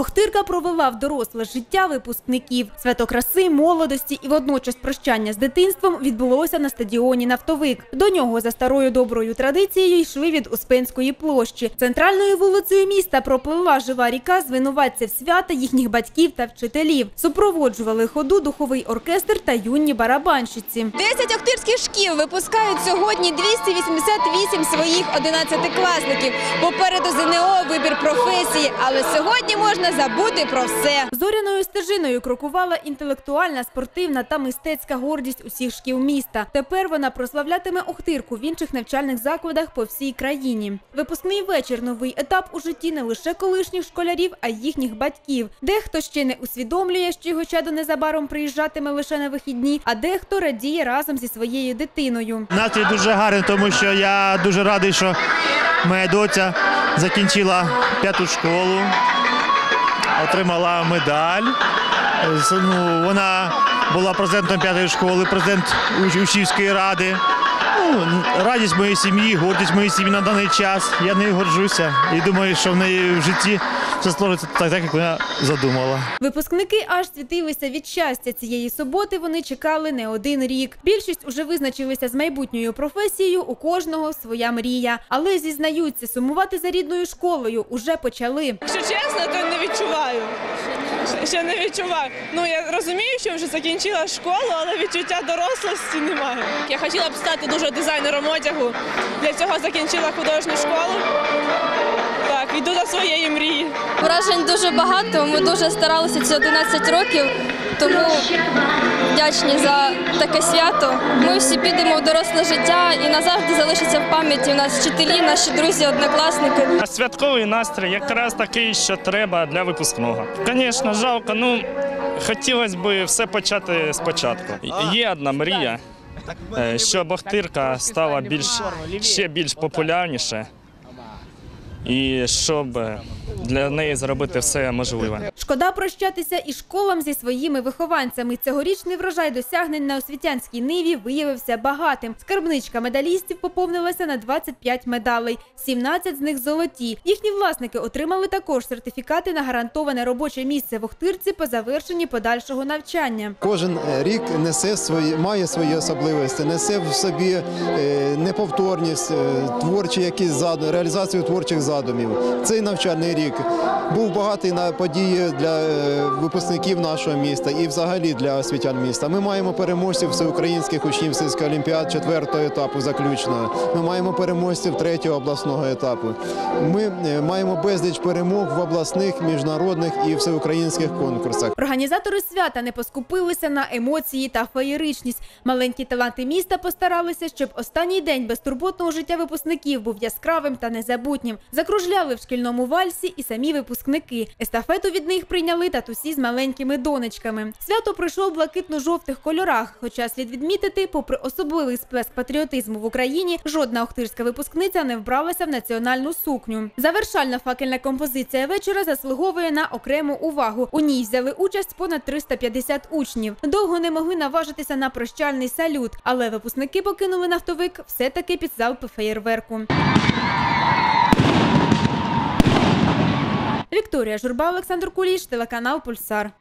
Охтирка провела в доросле життя випускників. Свято краси, молодості і водночас прощання з дитинством відбулося на стадіоні «Нафтовик». До нього за старою доброю традицією йшли від Успенської площі. Центральною вулицею міста пропливла жива ріка звинуватців свята їхніх батьків та вчителів. Супроводжували ходу духовий оркестр та юні барабанщиці. 10 охтирських шкіл випускають сьогодні 288 своїх 11-класників. Попереду ЗНО вибір професії, але сьогодні можна забути про все. Зоряною стежиною крокувала інтелектуальна, спортивна та мистецька гордість усіх шкіл міста. Тепер вона прославлятиме Охтирку в інших навчальних закладах по всій країні. Випускний вечір новий етап у житті не лише колишніх школярів, а й їхніх батьків. Дехто ще не усвідомлює, що його чадо незабаром приїжджатиме лише на вихідні, а дехто радіє разом зі своєю дитиною. Настрій дуже гарний, тому що я дуже радий, що моя доця закінчила п'яту школу, отримала медаль. Ну, вона була президентом п'ятої школи, президент учівської ради. Ну, радість моєї сім'ї, гордість моєї сім'ї на даний час. Я нею горжуся і думаю, що в неї в житті все сложиться так, так як вона задумала. Випускники аж світилися від щастя. Цієї суботи вони чекали не один рік. Більшість уже визначилися з майбутньою професією. У кожного своя мрія. Але зізнаються, сумувати за рідною школою уже почали. Якщо чесно, то не відчуваю. Ще- Ще не відчуваю. Ну я розумію, що вже закінчила школу, але відчуття дорослості немає. Я хотіла б стати дуже дизайнером одягу. Для цього закінчила художню школу. Йду до своєї мрії. Вражень дуже багато. Ми дуже старалися ці 11 років, тому вдячні за таке свято. Ми всі підемо в доросле життя і назавжди залишиться в пам'яті. У нас вчителі, наші друзі, однокласники. А Святковий настрій якраз такий, що треба для випускного. Звісно, жалко. Ну хотілося б все почати спочатку. Є одна мрія, е, щоб Охтирка стала більш ще більш популярніше. І щоб для неї зробити все можливе. Шкода прощатися і школам зі своїми вихованцями. Цьогорічний врожай досягнень на освітянській ниві виявився багатим. Скарбничка медалістів поповнилася на 25 медалей, 17 з них золоті. Їхні власники отримали також сертифікати на гарантоване робоче місце в Охтирці по завершенні подальшого навчання. Кожен е, рік несе свої, має свої особливості, несе в собі е, неповторність, е, творчі якісь задум, реалізацію творчих задумів. Цей навчальний рік був багатий на події для е, випускників нашого міста і взагалі для освітян міста. Ми маємо переможців всеукраїнських учнів сільської олімпіад четвертого етапу заключного. Ми маємо переможців третього обласного етапу. Ми е, маємо безліч перемог в обласних, міжнародних і всеукраїнських конкурсах. Організатори свята не поскупилися на емоції та феєричність. Маленькі таланти міста постаралися, щоб останній день безтурботного життя випускників був яскравим та незабутнім. Закружляли в шкільному вальсі і самі випускники. Естафету від них прийняли татусі з маленькими донечками. Свято пройшло в блакитно-жовтих кольорах. Хоча слід відмітити, попри особливий сплеск патріотизму в Україні, жодна охтирська випускниця не вбралася в національну сукню. Завершальна факельна композиція вечора заслуговує на окрему увагу. У ній взяли участь понад 350 учнів. Довго не могли наважитися на прощальний салют, але випускники покинули нафтовик все-таки під залпи феєрверку. Вікторія Журба, Олександр Куліш, телеканал Пульсар.